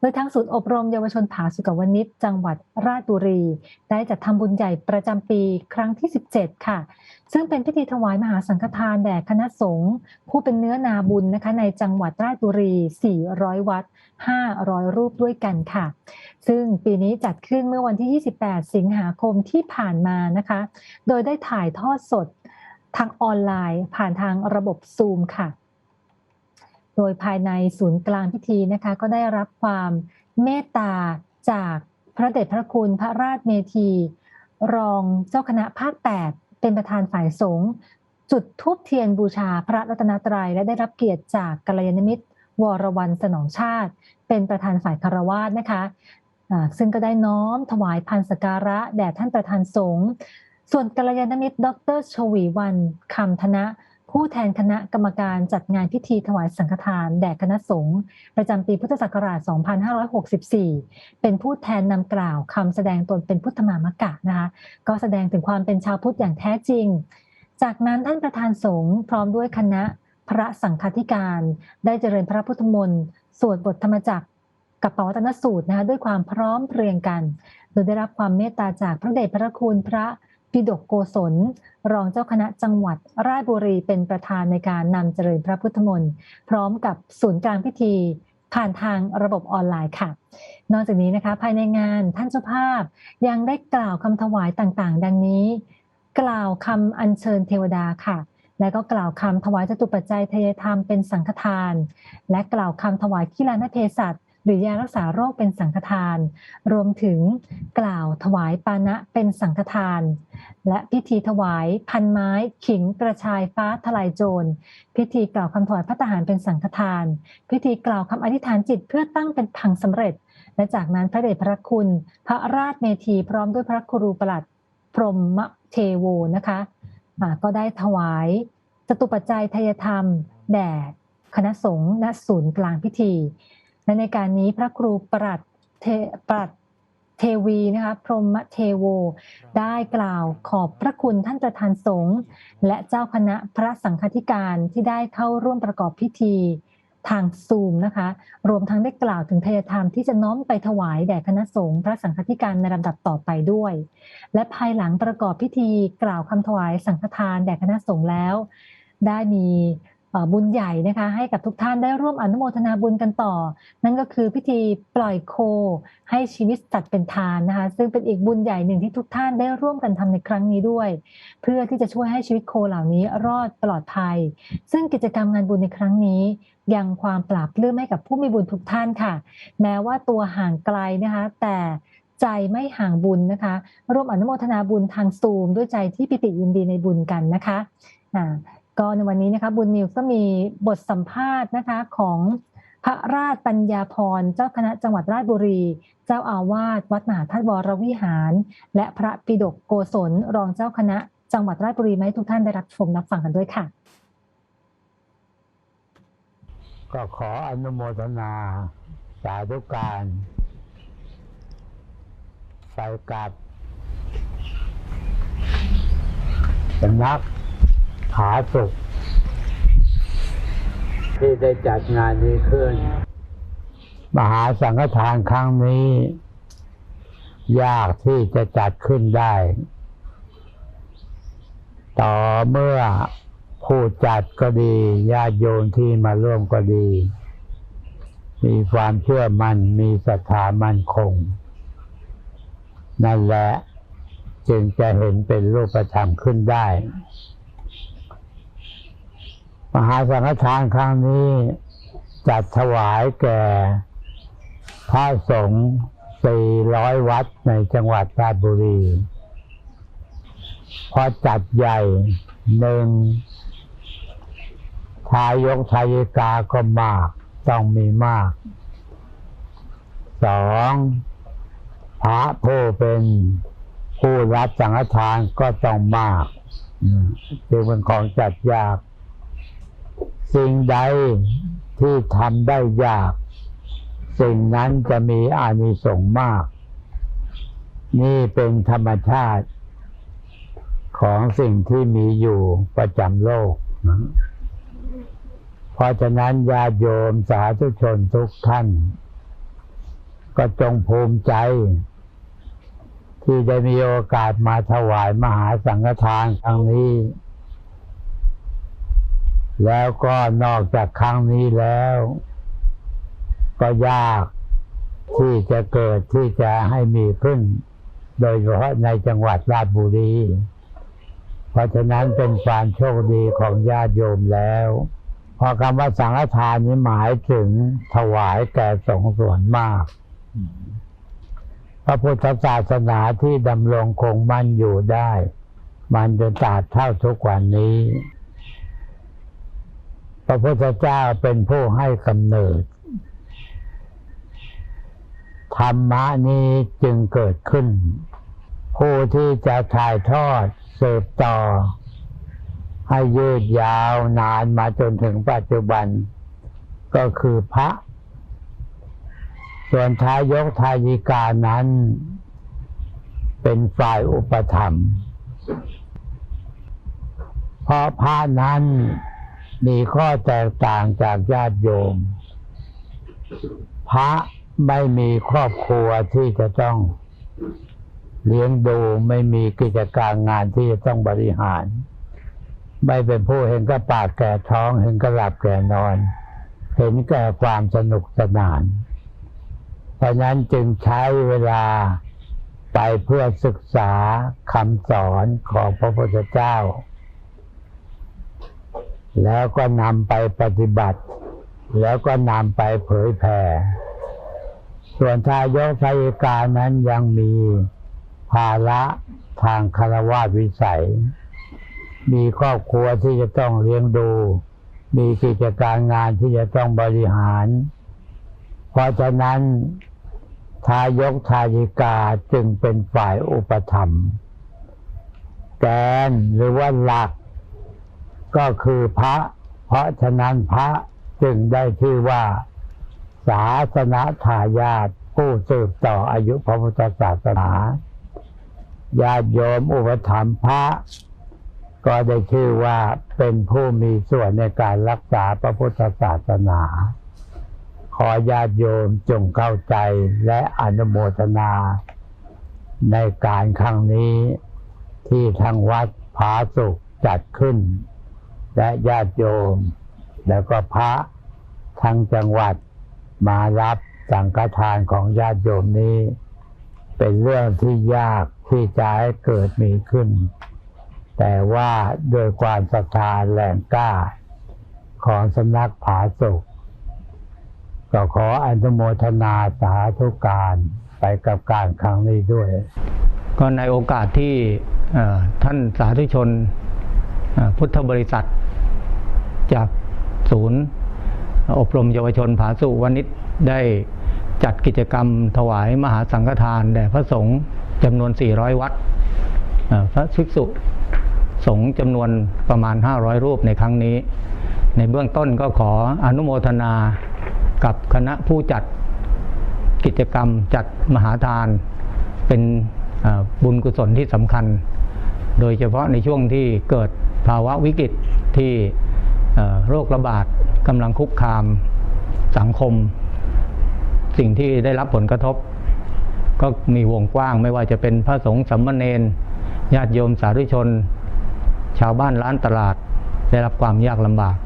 โดยทางศูนย์อบรมเยาวชนผาสุกวนิชจังหวัดราชบุรี ได้จัดทำบุญใหญ่ประจำปีครั้งที่ 17 ค่ะ ซึ่งเป็นพิธีถวายมหาสังฆทานแด่คณะสงฆ์ผู้เป็นเนื้อนาบุญนะคะในจังหวัดราชบุรี 400 วัด 500 รูปด้วยกันค่ะ ซึ่งปีนี้จัดขึ้นเมื่อวันที่ 28 สิงหาคมที่ผ่านมานะคะ โดยได้ถ่ายทอดสดทางออนไลน์ผ่านทางระบบซูมค่ะ โดยภายในศูนย์กลางพิธีนะคะก็ได้รับความเมตตาจากพระเดชพระคุณพระราชเมธี รองเจ้าคณะภาค 8 เป็นประธานฝ่ายสงฆ์จุดทูบเทียนบูชาพระรัตนตรัยและได้รับเกียรติจากกัลยาณมิตร วรวันสนองชาติ เป็นประธานฝ่ายคารวาสนะคะซึ่งก็ได้น้อมถวายพันสการะแด่ท่านประธานสงฆ์ส่วนกัลยาณมิตร ดรชวีวันคำธนะ ผู้แทนคณะกรรมการจัดงานพิธีถวายสังฆทาน แด่คณะสงฆ์ประจำปีพุทธศักราช 2564 เป็นผู้แทนนำกล่าวคำแสดงตนเป็นพุทธมามกะนะคะ ก็แสดงถึงความเป็นชาวพุทธอย่างแท้จริง จากนั้นท่านประธานสงฆ์พร้อมด้วยคณะพระสังฆาธิการ ได้เจริญพระพุทธมนต์สวดบทธรรมจักรกับปวัตนสูตรนะคะด้วยความพร้อมเพรียงกัน โดยได้รับความเมตตาจากพระเดชพระคุณพระ ปิดกโกศล รองเจ้าคณะจังหวัดราชบุรีเป็นประธานในการนำเจริญพระพุทธมนต์พร้อมกับศูนย์กลางพิธีผ่านทางระบบออนไลน์ค่ะ นอกจากนี้นะคะ ภายในงานท่านเจ้าภาพยังได้กล่าวคำถวายต่างๆ ดังนี้ กล่าวคำอัญเชิญเทวดาค่ะ และก็กล่าวคำถวายจตุปัจจัยทยธรรมเป็นสังฆทาน และกล่าวคำถวายขีลานเภสัช หรือยารักษาโรคเป็นสังฆทาน รวมถึงกล่าวถวายปานะเป็นสังฆทาน และพิธีถวายพันไม้ขิงกระชายฟ้าทลายโจร พิธีกล่าวคำถวายพระทหารเป็นสังฆทาน พิธีกล่าวคำอธิษฐานจิตเพื่อตั้งเป็นพังสำเร็จ และจากนั้นพระเดชพระคุณ พระราชเมธีพร้อมด้วยพระครูประหลัดพรหมเทโวนะคะอ่าก็ได้ถวายจตุปัจจัยทายธรรม แด่คณะสงฆ์ณศูนย์กลางพิธี และในการนี้พระครูประหลัดเทประหลัดเทวีนะคะพรหมเทโว ได้กล่าวขอบพระคุณท่านประธานสงฆ์และเจ้าคณะพระสังฆาธิการที่ได้เข้าร่วมประกอบพิธีทางซูมนะคะ รวมทั้งได้กล่าวถึงทายธรรมที่จะน้อมไปถวายแด่คณะสงฆ์พระสังฆาธิการในลำดับต่อไปด้วย และภายหลังประกอบพิธีกล่าวคำถวายสังฆทานแด่คณะสงฆ์แล้ว ได้มีเอ่อ บุญใหญ่นะคะ ให้กับทุกท่านได้ร่วมอนุโมทนาบุญกันต่อ นั่นก็คือพิธีปล่อยโค ให้ชีวิตสัตว์เป็นทานนะคะ ซึ่งเป็นอีกบุญใหญ่หนึ่งที่ทุกท่านได้ร่วมกันทำในครั้งนี้ด้วย เพื่อที่จะช่วยให้ชีวิตโคเหล่านี้รอดปลอดภัย ซึ่งกิจกรรมงานบุญในครั้งนี้ยังความปราบปลื้มให้กับผู้มีบุญทุกท่านค่ะ แม้ว่าตัวห่างไกลนะคะ แต่ใจไม่ห่างบุญนะคะ ร่วมอนุโมทนาบุญทางซูม ด้วยใจที่ปิติยินดีในบุญกันนะคะอ่า ก็ในวันนี้นะคะบุญนิวก็มีบทสัมภาษณ์นะคะของพระราชปัญญาพรเจ้าคณะจังหวัดราชบุรี เจ้าอาวาสวัดมหาธาตุวรวิหาร และพระปิฎกโกศลรองเจ้าคณะจังหวัดราชบุรีมาให้ทุกท่านได้รับชมรับฟังกันด้วยค่ะ ก็ขออนุโมทนา สาธุการไปกับสำนัก ผาสุขที่ได้จัดงานนี้ขึ้น มหาสังฆทานครั้งนี้ ยากที่จะจัดขึ้นได้ ต่อเมื่อผู้จัดก็ดีญาติโยมที่มาร่วมก็ดี มีความเชื่อมัน่นมีศรัทธามั่นคง นั่นแหละจึงจะเห็นเป็นรูปธรรมขึ้นได้ มหาสังฆทานครั้งนี้ จัดถวายแก่พระสงฆ์400 วัดในจังหวัดราชบุรี พอจัดใหญ่หนึ่งทายกทายิกาก็มาก ต้องมีมากสองพระผู้เป็นผู้รับสังฆทานก็ต้องมากจึงเป็นของจัดยาก สิ่งใดที่ทำได้ยาก สิ่งนั้นจะมีอานิสงส์มาก นี่เป็นธรรมชาติของสิ่งที่มีอยู่ประจำโลก เพราะฉะนั้นญาโยมสาธุชนทุกท่าน ก็จงภูมิใจ ที่ได้มีโอกาสมาถวายมหาสังฆทานครั้งนี้ แล้วก็นอกจากครั้งนี้แล้ว ก็ยากที่จะเกิดที่จะให้มีขึ้น โดยเฉพาะในจังหวัดราชบุรี เพราะฉะนั้นเป็นความโชคดีของญาติโยมแล้วเพราะคำว่าสังฆทานนี้หมายถึงถวายแก่สงส่วนมาก พระพุทธศาสนาที่ดำรงคงมั่นอยู่ได้ มันจนตราบเท่าทุกวันนี้ ระพุทธเจ้าเป็นผู้ให้กำเนิด ธรรมะนี้จึงเกิดขึ้น ผู้ที่จะถ่ายทอดสืบต่อ ให้ยืดยาวนานมาจนถึงปัจจุบัน ก็คือพระ ส่วนทายกทายิกานั้น เป็นฝ่ายอุปธรรมภ์เพราะพระนั้น มีข้อแตกต่างจากญาติโยม พระไม่มีครอบครัวที่จะต้องเลี้ยงดูไม่มีกิจการงานที่จะต้องบริหาร ไม่เป็นผู้เห็นก็ปากแก่ท้องเห็นก็หลับแก่นอน เห็นแก่ความสนุกสนาน เพราะนั้นจึงใช้เวลาไปเพื่อศึกษาคำสอนของพระพุทธเจ้า แล้วก็นำไปปฏิบัติ แล้วก็นำไปเผยแผ่ ส่วนทายกทายกานั้นยังมีภาระทางคารวะวิสัย มีครอบครัวที่จะต้องเลี้ยงดู มีกิจการงานที่จะต้องบริหาร เพราะฉะนั้นทายกทายิกาจึงเป็นฝ่ายอุปธรรม แกนหรือว่าหลัก ก็คือพระ เพราะฉะนั้นพระจึงได้ชื่อว่า ศาสนาทายาทผู้สืบต่ออายุพระพุทธศาสนาญาติโยมอุปถัมภ์พระ ก็ได้ชื่อว่าเป็นผู้มีส่วนในการรักษาพระพุทธศาสนา ขอญาติโยมจงเข้าใจและอนุโมทนา ในการครั้งนี้ที่ทางวัดผาสุขจัดขึ้น และญาติโยม แล้วก็พระทั้งจังหวัดมารับสังฆทานของญาติโยมนี้ เป็นเรื่องที่ยากที่จะให้เกิดมีขึ้น แต่ว่าด้วยความศรัทธาแรงกล้า ของสำนักผาสุขก็ขออนุโมทนาสาธุการไปกับการครั้งนี้ด้วย ก็ในโอกาสที่ท่านสาธุชน พุทธบริษัท จากศูนย์ อบรมเยาวชนผาสุวณิชได้จัดกิจกรรมถวายมหาสังฆทานแด่พระสงฆ์จำนวน 400 วัดพระภิกษุสงฆ์จำนวนประมาณ 500 รูปในครั้งนี้ ในเบื้องต้นก็ขออนุโมทนากับคณะผู้จัดกิจกรรมจัดมหาทาน เป็นบุญกุศลที่สำคัญ โดยเฉพาะในช่วงที่เกิด ภาวะวิกฤตที่โรคระบาดกำลังคุกคามสังคม สิ่งที่ได้รับผลกระทบ ก็มีวงกว้างไม่ว่าจะเป็นพระสงฆ์สัมมาเนนญาติโยมสาธุชน ชาวบ้านร้านตลาดได้รับความยากลำบาก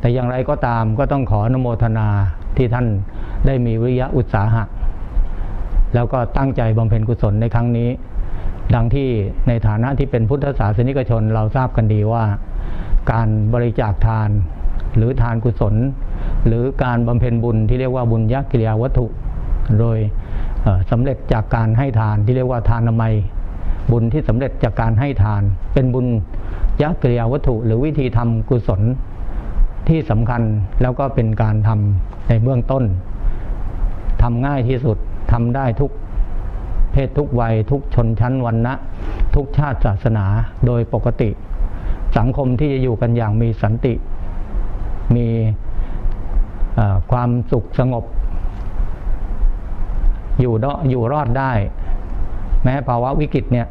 แต่อย่างไรก็ตามก็ต้องขออนุโมทนาที่ท่านได้มีวิริยะอุตสาหะ แล้วก็ตั้งใจบำเพ็ญกุศลในครั้งนี้ ดังที่ในฐานะที่เป็นพุทธศาสนิกชนเราทราบกันดีว่าการบริจาคทานหรือทานกุศล หรือการบำเพ็ญบุญที่เรียกว่าบุญยักกิริยาวัตถุ โดยสำเร็จจากการให้ทานที่เรียกว่าทานนามัย บุญที่สำเร็จจากการให้ทาน เป็นบุญยักกิริยาวัตถุ หรือวิธีทำกุศลที่สำคัญแล้วก็เป็นการทำในเบื้องต้นทำง่ายที่สุดทำได้ทุก เพศทุกวัย ทุกชนชั้นวรรณะ ทุกชาติศาสนาโดยปกติ สังคมที่จะอยู่กันอย่างมีสันติ มีความสุขสงบ อยู่อยู่รอดได้ แม้ภาวะวิกฤตเนี่ย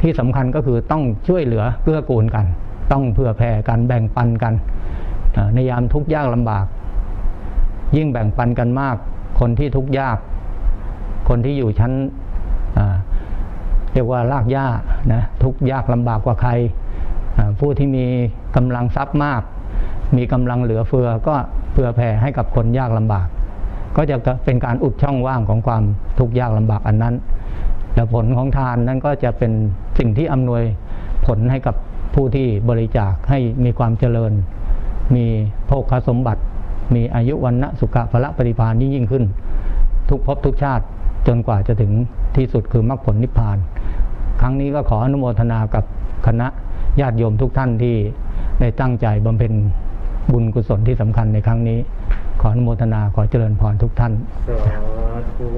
ที่สำคัญก็คือต้องช่วยเหลือเกื้อกูลกัน ต้องเผื่อแผ่กันแบ่งปันกันในยามทุกข์ยากลำบาก ยิ่งแบ่งปันกันมาก คนที่ทุกข์ยาก คนที่อยู่ชั้นเรียกว่าลากย่านะทุกยากลำบากกว่าใคร ผู้ที่มีกำลังทรัพย์มาก มีกำลังเหลือเฟือก็เผื่อแผ่ให้กับคนยากลำบาก ก็จะเป็นการอุดช่องว่างของความทุกข์ยากลำบากอันนั้นและผลของทานนั้นก็จะเป็นสิ่งที่อำนวยผลให้กับผู้ที่บริจาคให้มีความเจริญ มีโภคสมบัติ มีอายุวันนะสุขะพละปฏิภาณยิ่งยิ่งขึ้น ทุกภพทุกชาติ จนกว่าจะถึงที่สุดคือมรรคผลนิพพาน ครั้งนี้ก็ขออนุโมทนากับคณะญาติโยมทุกท่านที่ได้ตั้งใจบำเพ็ญบุญกุศลที่สำคัญในครั้งนี้ ขออนุโมทนาขอเจริญพรทุกท่านสาธุ